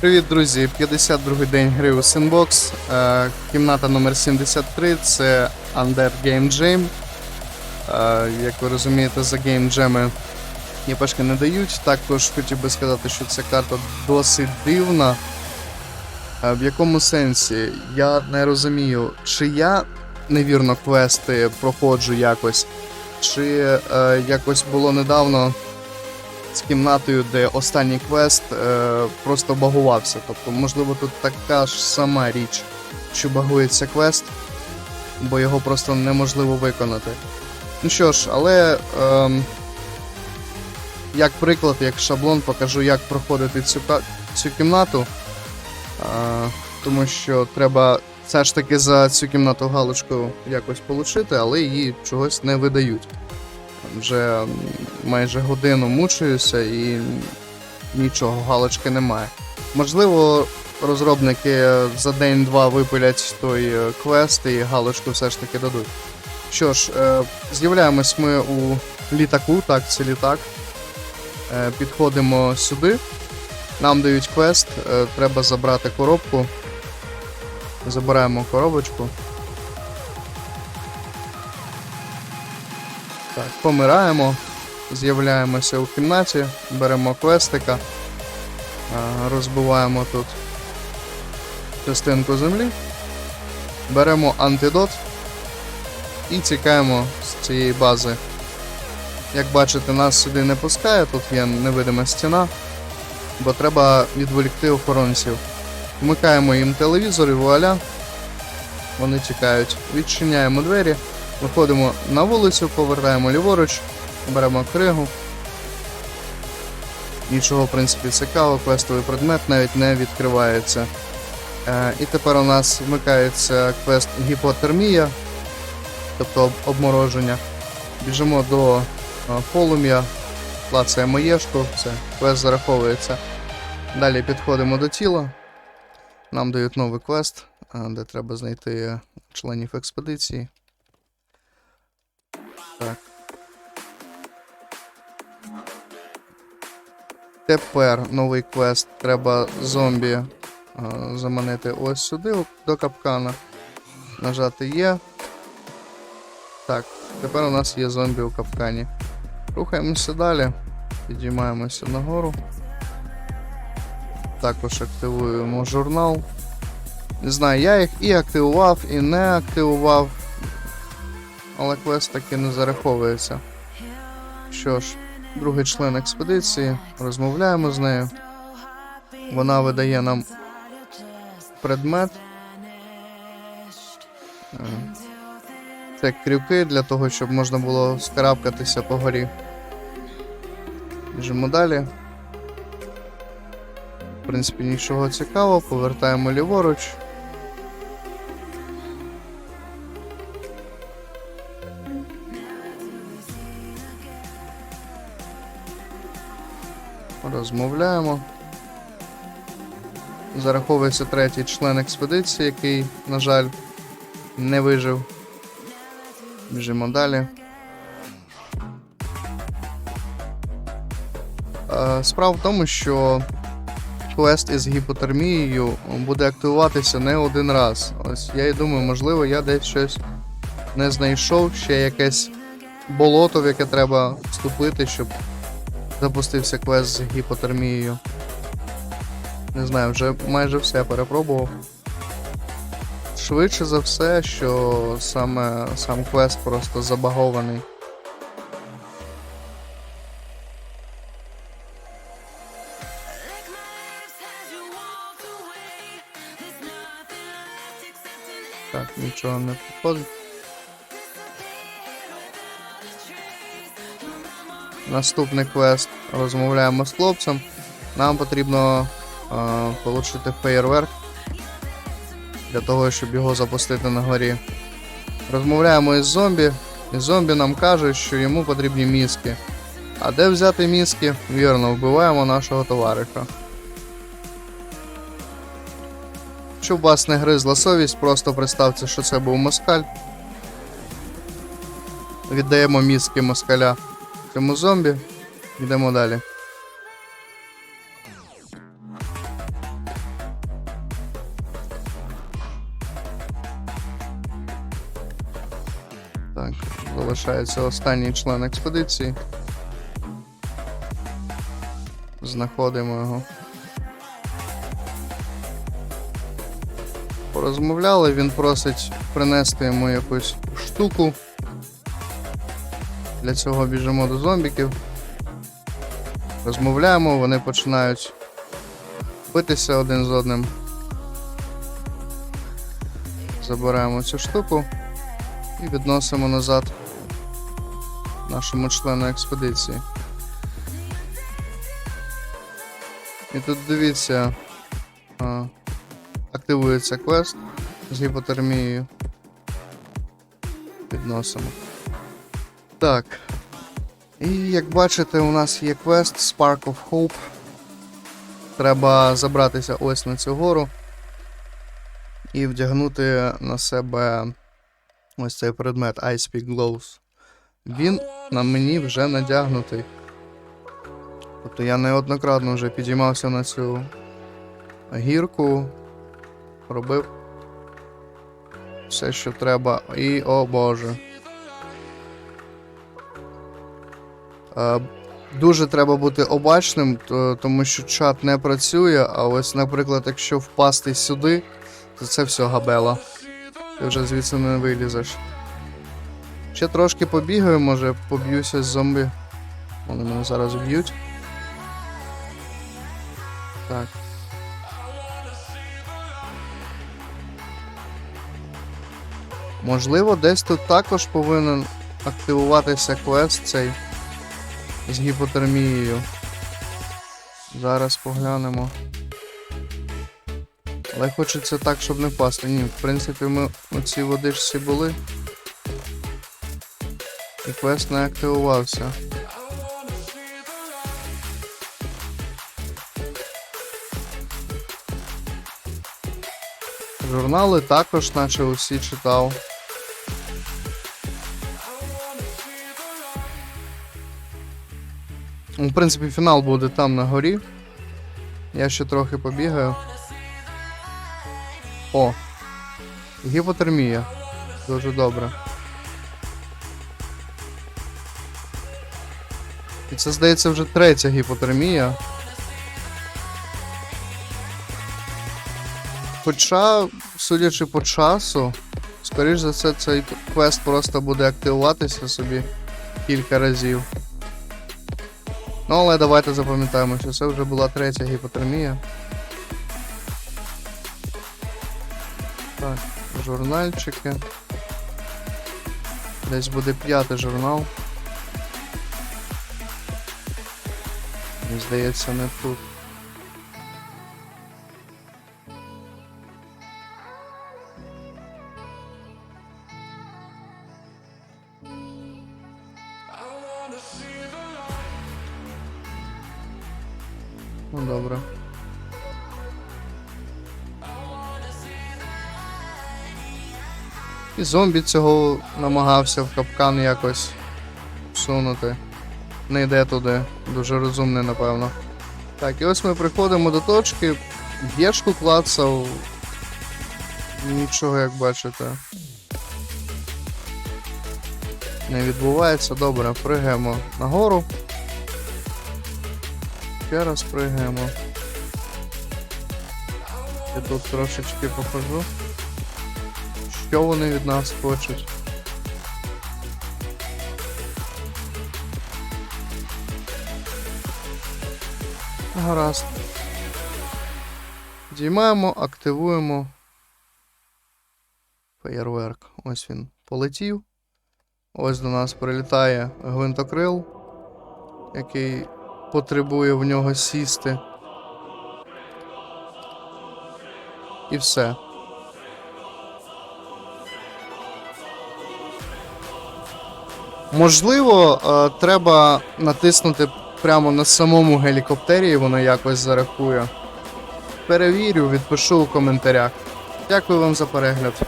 Привіт, друзі! 52-й день гри у Sandbox. Е, кімната номер 73 це Under Game Jam. Е, як ви розумієте, за Jam ЄПшки не дають. Також хотів би сказати, що ця карта досить дивна. Е, в якому сенсі? Я не розумію, чи я невірно квести проходжу якось, чи якось було недавно з кімнатою, де останній квест е, просто багувався. Тобто, можливо, тут така ж сама річ, що багується квест, бо його просто неможливо виконати. Ну що ж, але ем, як приклад, як шаблон, покажу, як проходити цю, цю кімнату. Е, тому що треба все ж таки за цю кімнату галочку якось получити, але її чогось не видають. Вже майже годину мучуюся і нічого, галочки немає. Можливо, розробники за день-два випилять той е, квест і галочку все ж таки дадуть. Що ж, е, з'являємось ми у літаку, так, це літак. Е, Підходимо сюди. Нам дають квест, треба забрати коробку. Забираємо коробочку. Так, помираємо, з'являємося у кімнаті, беремо квестика, розбиваємо тут частинку землі, беремо антидот і тікаємо з цієї бази. Як бачите, нас сюди не пускає, тут є невидима стіна, бо треба відволікти охоронців. Вмикаємо їм телевізор і вуаля. Вони тікають. Відчиняємо двері. Виходимо на вулицю, повертаємо ліворуч, беремо кригу. Нічого, в принципі, цікавого, квестовий предмет навіть не відкривається. Е, і тепер у нас вмикається квест гіпотермія, тобто обмороження. Біжимо до е, полум'я, клацаємо єшку, все, квест зараховується. Далі підходимо до тіла. Нам дають новий квест, е, де треба знайти членів експедиції. Так. Тепер новий квест. Треба зомбі е, заманити ось сюди, до капкана. Нажати є. Так, тепер у нас є зомбі у капкані. Рухаємося далі. Підіймаємося нагору. Також активуємо журнал. Не знаю, я їх і активував, і не активував. Але квест таки не зараховується. Що ж, другий член експедиції, розмовляємо з нею. Вона видає нам предмет. Е, Це крюки для того, щоб можна було скарабкатися по горі. Біжимо далі. В принципі, нічого цікавого, повертаємо ліворуч. Розмовляємо. Зараховується третій член експедиції, який, на жаль, не вижив. Біжимо далі. Е, Справа в тому, що квест із гіпотермією буде активуватися не один раз. Ось я і думаю, можливо, я десь щось не знайшов, ще якесь болото, в яке треба вступити, щоб запустився квест з гіпотермією. Не знаю, вже майже все перепробував. Швидше за все, що саме сам квест просто забагований. Так, нічого не підходить. Наступний квест. Розмовляємо з хлопцем. Нам потрібно е, отримати феєрверк для того, щоб його запустити на горі. Розмовляємо із зомбі, і зомбі нам каже, що йому потрібні мізки. А де взяти мізки? Вірно, вбиваємо нашого товариша. Щоб вас не гризла совість, просто представте, що це був москаль. Віддаємо мізки москаля тому зомбі. Йдемо далі. Так, залишається останній член експедиції. Знаходимо його. Порозмовляли, він просить принести йому якусь штуку. Для цього біжимо до зомбіків. Розмовляємо, вони починають битися один з одним. Забираємо цю штуку і відносимо назад нашому члену експедиції. І тут дивіться, активується квест з гіпотермією. Відносимо. Так. І як бачите, у нас є квест Spark of Hope. Треба забратися ось на цю гору і вдягнути на себе ось цей предмет Ice Peak Gloves. Він на мені вже надягнутий. Тобто я неоднократно вже підіймався на цю гірку, робив все, що треба. І о боже. Дуже треба бути обачним, то- тому що чат не працює, а ось, наприклад, якщо впасти сюди, то це все габела. Ти вже звідси не вилізеш. Ще трошки побігаю, може поб'юся з зомбі. Вони мене зараз б'ють. Так. Можливо, десь тут також повинен активуватися квест цей з гіпотермією. Зараз поглянемо. Але хочеться так, щоб не впасти. Ні, в принципі, ми у цій водичці були. І квест не активувався. Журнали також, наче усі читав. В принципі, фінал буде там на горі. Я ще трохи побігаю. О! Гіпотермія. Дуже добре. І це, здається, вже третя гіпотермія. Хоча, судячи по часу, скоріш за все, цей квест просто буде активуватися собі кілька разів. Ну, але давайте запам'ятаємо, що це вже була третя гіпотермія. Так, журнальчики. Десь буде п'ятий журнал. Мені здається, не тут. Ну добре. І зомбі цього намагався в капкан якось всунути. Не йде туди. Дуже розумний, напевно. Так, і ось ми приходимо до точки. Гєшку клацав. Нічого, як бачите. Не відбувається. Добре, пригаємо нагору. Ще раз пригаємо. Я тут трошечки похожу. Що вони від нас хочуть? Гаразд. Діймаємо, активуємо. Феєрверк. Ось він полетів. Ось до нас прилітає гвинтокрил, який потребує в нього сісти. І все. Можливо, е, треба натиснути прямо на самому гелікоптері, і воно якось зарахує. Перевірю, відпишу у коментарях. Дякую вам за перегляд.